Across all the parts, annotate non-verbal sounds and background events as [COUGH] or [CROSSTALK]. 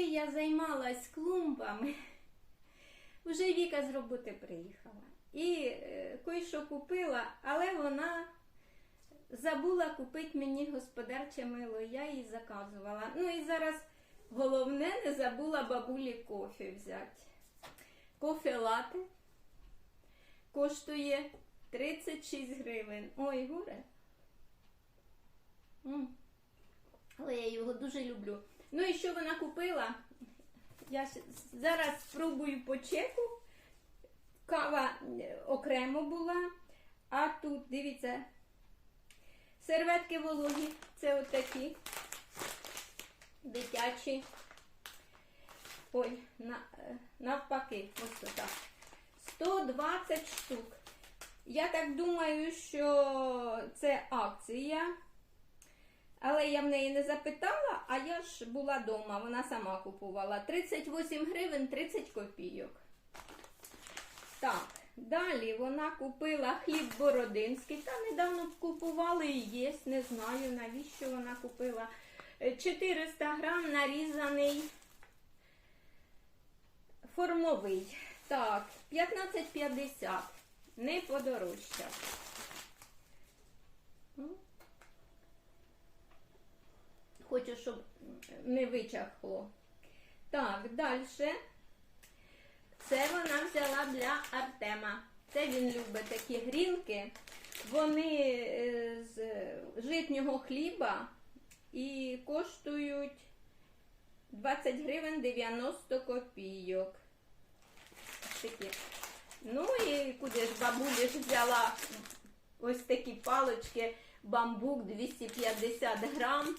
поки я займалась клумбами, [LAUGHS] вже Віка з роботи приїхала. І е, кое-що купила, але вона забула купити мені господарче мило. Я їй заказувала. Ну і зараз головне не забула бабулі кофе взяти. Кофе лате коштує 36 гривень. Ой, горе. Але я його дуже люблю. Ну і що вона купила? Я зараз спробую по чеку. Кава е, окремо була. А тут, дивіться, серветки вологі. Це отакі дитячі. Ой, е, навпаки, ось так. 120 штук. Я так думаю, що це акція. Але я в неї не запитала, а я ж була вдома, вона сама купувала. 38 гривень 30 копійок. Так, далі вона купила хліб бородинський. Та недавно купували і є, не знаю навіщо вона купила. Е, 400 грам нарізаний формовий. Так, 15,50. Не подорожчав. Хочу, щоб не вичахло. Так, далі. Це вона взяла для Артема. Це він любить такі грінки. Вони е, з житнього хліба і коштують 20 гривень 90 копійок. Такі. Ну і куди ж бабуля ж взяла ось такі палочки, бамбук 250 грам.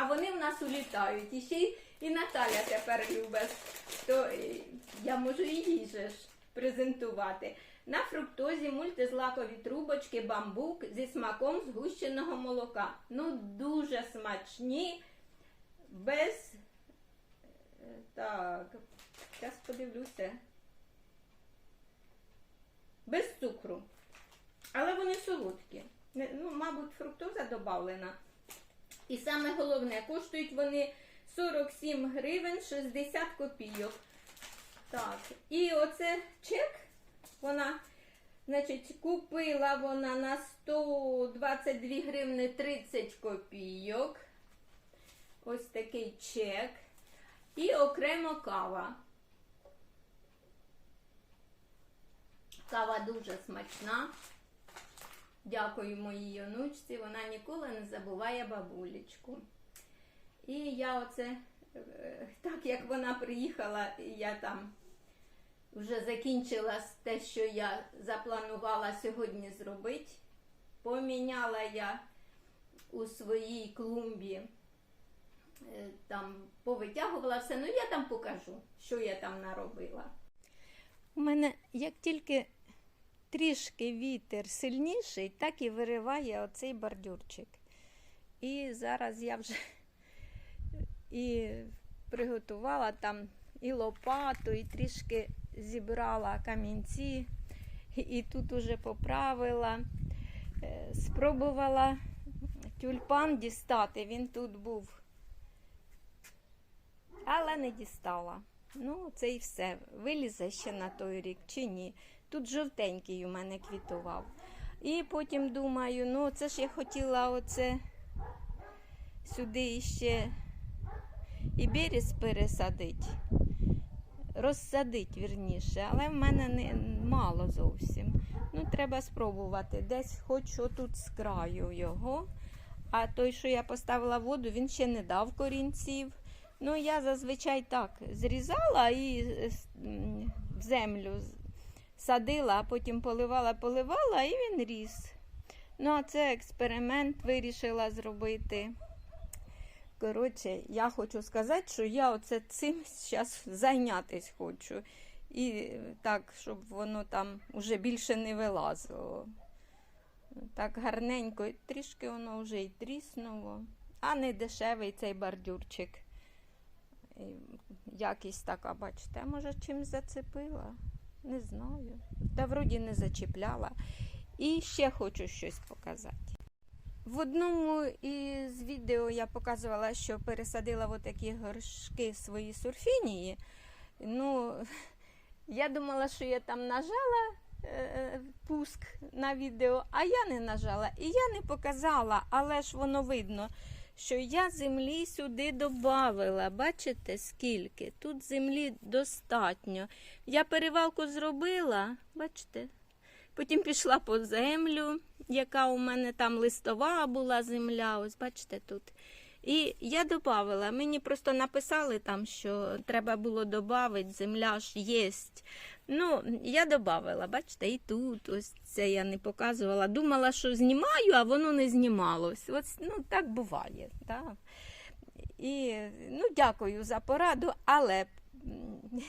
А вони в нас улітають. І ще й і Наталя тепер любить. То е, я можу же ж презентувати. На фруктозі мультизлакові трубочки бамбук зі смаком згущеного молока. Ну, дуже смачні, без. е, Так, зараз подивлюся. Без цукру. Але вони солодкі. Ну, мабуть, фруктоза додавлена. І саме головне, коштують вони 47 гривень 60 копійок. Так, і оце чек. Вона, значить, купила вона на 122 гривни 30 копійок. Ось такий чек. І окремо кава. Кава дуже смачна. Дякую моїй онучці, вона ніколи не забуває бабулечку. І я оце, е, так як вона приїхала, я там вже закінчила те, що я запланувала сьогодні зробити. Поміняла я у своїй клумбі, е, там повитягувала все. Ну я там покажу, що я там наробила. У мене як тільки трішки вітер сильніший, так і вириває оцей бордюрчик. І зараз я вже і приготувала там і лопату, і трішки зібрала камінці, і тут уже поправила. Е, Спробувала тюльпан дістати, він тут був, але не дістала. Ну, це і все. Вилізе ще на той рік чи ні. Тут жовтенький у мене квітував. І потім думаю, ну це ж я хотіла оце сюди іще і берез пересадити, розсадити вірніше, але в мене не мало зовсім. Ну, треба спробувати. Десь хоч отут з краю його. А той, що я поставила воду, він ще не дав корінців. Ну, я зазвичай так зрізала і е, в землю садила, а потім поливала, поливала, і він ріс. Ну, а це експеримент вирішила зробити. Коротше, я хочу сказати, що я оце цим зараз зайнятися хочу. І е, так, щоб воно там уже більше не вилазило. Так гарненько, трішки воно вже й тріснуло. А не дешевий цей бордюрчик. І Якість така, бачите, може чим зацепила? Не знаю. Та вроді не зачіпляла. І ще хочу щось показати. В одному із відео я показувала, що пересадила такі горшки свої сурфінії. Ну, я думала, що я там нажала е, пуск на відео, а я не нажала. І я не показала, але ж воно видно, що я землі сюди додавила. Бачите, скільки? Тут землі достатньо. Я перевалку зробила, бачите? Потім пішла по землю, яка у мене там листова була земля. Ось бачите тут. І я додавала. Мені просто написали там, що треба було додати, земля ж є. Ну, я додавала, бачите, і тут ось це я не показувала. Думала, що знімаю, а воно не знімалось. Ось, ну, так буває. Так. І ну, дякую за пораду, але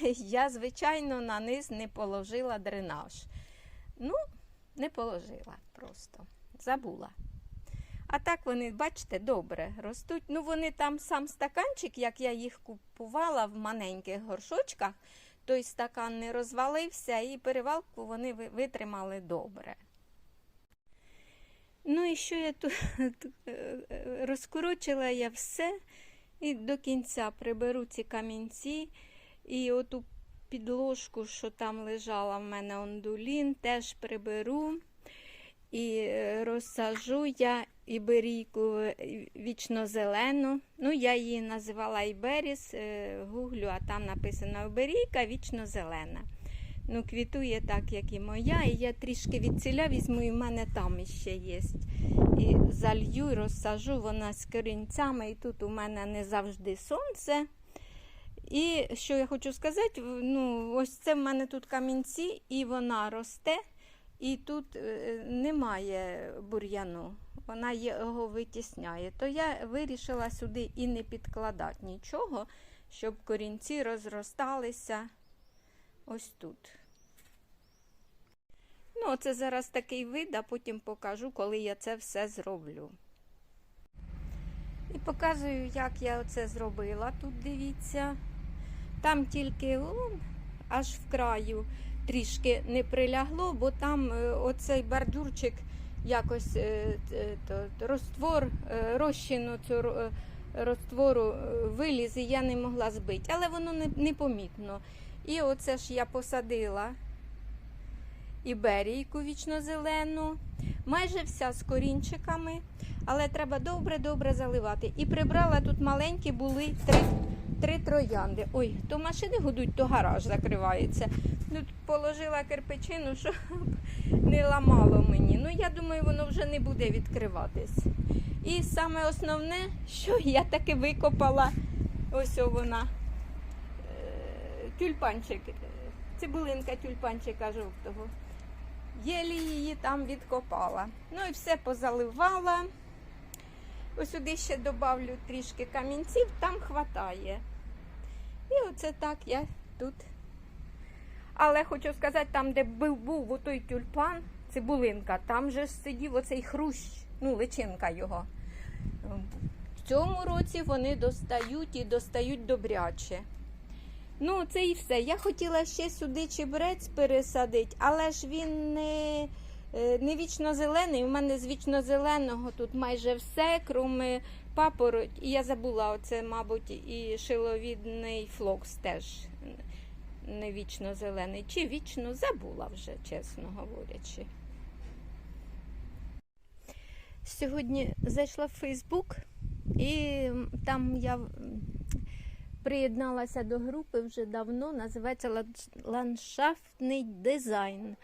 [LAUGHS] я, звичайно, на низ не положила дренаж. Ну, не положила просто. Забула. А так вони, бачите, добре ростуть. Ну, вони там сам стаканчик, як я їх купувала в маленьких горшочках, той стакан не розвалився і перевалку вони витримали добре. Ну і що я [LAUGHS] тут е, е, розкорочила я все і до кінця приберу ці камінці і оту підложку, що там лежала в мене ондулін, теж приберу. І е, розсажу я іберійку е, вічно-зелену. Ну, я її називала Іберіс, е, гуглю, а там написано Іберійка вічно-зелена. Ну, квітує так, як і моя. І я трішки від ціля візьму, і в мене там іще є. І залью, розсажу вона з корінцями. І тут у мене не завжди сонце. І що я хочу сказати, ну, ось це в мене тут камінці, і вона росте. І тут е, немає бур'яну, вона його витісняє. То я вирішила сюди і не підкладати нічого, щоб корінці розросталися ось тут. Ну, це зараз такий вид, а потім покажу, коли я це все зроблю. І показую, як я це зробила. Тут дивіться. Там тільки о, аж в краю трішки не прилягло, бо там е, оцей бордюрчик якось е, е, то- розчину е, розтвору виліз, і я не могла збити. Але воно непомітно. І оце ж я посадила іберійку вічно-зелену, майже вся з корінчиками, але треба добре-добре заливати. І прибрала тут маленькі були три, три троянди. Ой, то машини гудуть, то гараж закривається. Тут положила кирпичину, щоб не ламало мені. Ну, я думаю, воно вже не буде відкриватись. І саме основне, що я таки викопала, ось вона, е, тюльпанчик, е, цибулинка тюльпанчика жовтого. Єлі її там відкопала. Ну і все позаливала. Ось сюди ще додавлю трішки камінців, там хватає. І оце так я тут. Але хочу сказати, там, де був, був отой тюльпан, цибулинка, там же сидів оцей хрущ, ну, личинка його. В цьому році вони достають і достають добряче. Ну, це і все. Я хотіла ще сюди чебрець пересадити, але ж він не, не вічно зелений. У мене з вічно зеленого тут майже все, крім папороть. І я забула, оце, мабуть, і шиловідний флокс теж не вічно зелений. Чи вічно забула вже, чесно говорячи. Сьогодні зайшла в Фейсбук, і там я приєдналася до групи вже давно, називається ландшафтний дизайн.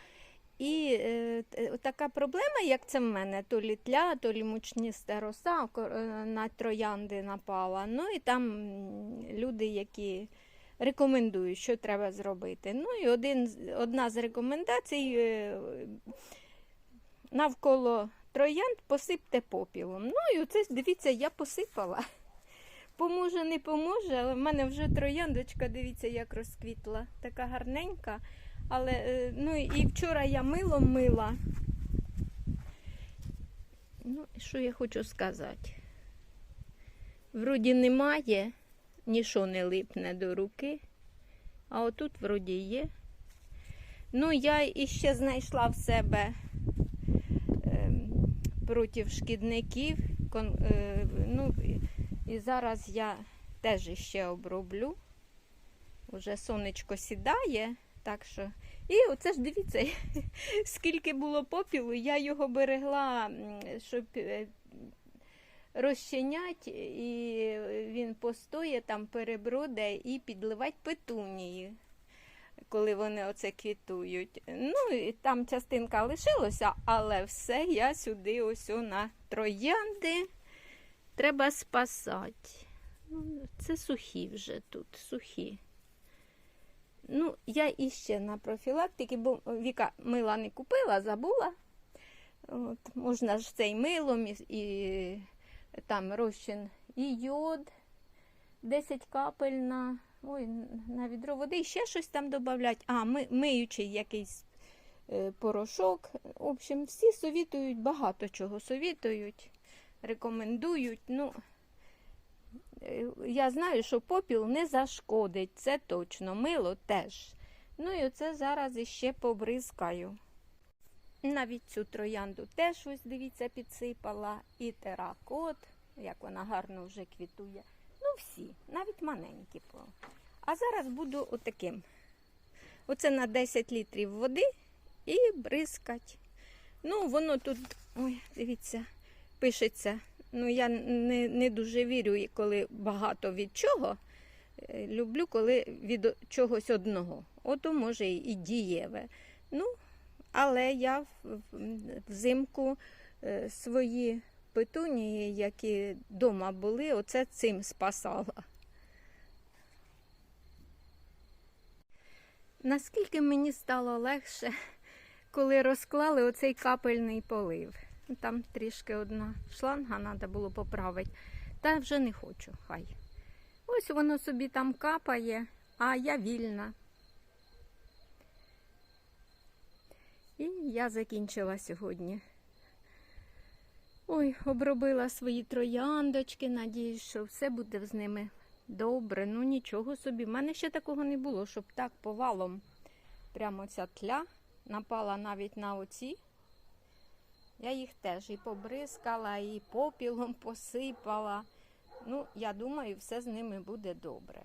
І е, така проблема, як це в мене, то лі тля, то лі мучніста роса е, на троянди напала. Ну і там люди, які рекомендують, що треба зробити. Ну і один, одна з рекомендацій е, навколо троянд посипте попілом. Ну і оце, дивіться, я посипала. Поможе, не поможе, але в мене вже трояндочка, дивіться, як розквітла. Така гарненька. Але е, ну і вчора я милом мила. Ну, що я хочу сказати? Вроді немає, нічого не липне до руки, а отут вроді є. Ну, я іще знайшла в себе ем, проти шкідників. Кон- е, ну, і зараз я теж ще оброблю. Уже сонечко сідає, так що. І оце ж дивіться, [LAUGHS] скільки було попілу, я його берегла, щоб е, розчинять, і він постоє, там переброде і підливати петунії, коли вони оце квітують. Ну, і там частинка лишилася, але все я сюди ось на троянди треба спасати. Ну, Це сухі вже тут, сухі. Ну, я іще на профілактики, бо Віка мила не купила, забула. От, можна ж цей милом і, і там розчин і йод, 10 капель на, ой, на відро води, ще щось там додавати. А, ми, миючий якийсь е, порошок. В общем, всі совітують, багато чого совітують, рекомендують. Ну, я знаю, що попіл не зашкодить, це точно. Мило теж. Ну і оце зараз іще побризкаю. Навіть цю троянду теж ось дивіться, підсипала. І теракот, як вона гарно вже квітує. Ну, всі, навіть маленькі. А зараз буду отаким. Оце на 10 літрів води і бризкать. Ну, воно тут, ой, дивіться, пишеться. Ну, я не, не дуже вірю, коли багато від чого. Е, Люблю, коли від чогось одного. Ото може і дієве. Ну, але я взимку е, свої петунії, які вдома були, оце цим спасала. Наскільки мені стало легше, коли розклали оцей капельний полив. Там трішки одна шланга треба було поправити. Та вже не хочу, хай. Ось воно собі там капає, а я вільна. І я закінчила сьогодні. Ой, обробила свої трояндочки, надіюсь, що все буде з ними добре. Ну нічого собі. У мене ще такого не було, щоб так повалом прямо ця тля напала навіть на оці. Я їх теж і побризкала, і попілом [LAUGHS] посипала. Ну, я думаю, все з ними буде добре.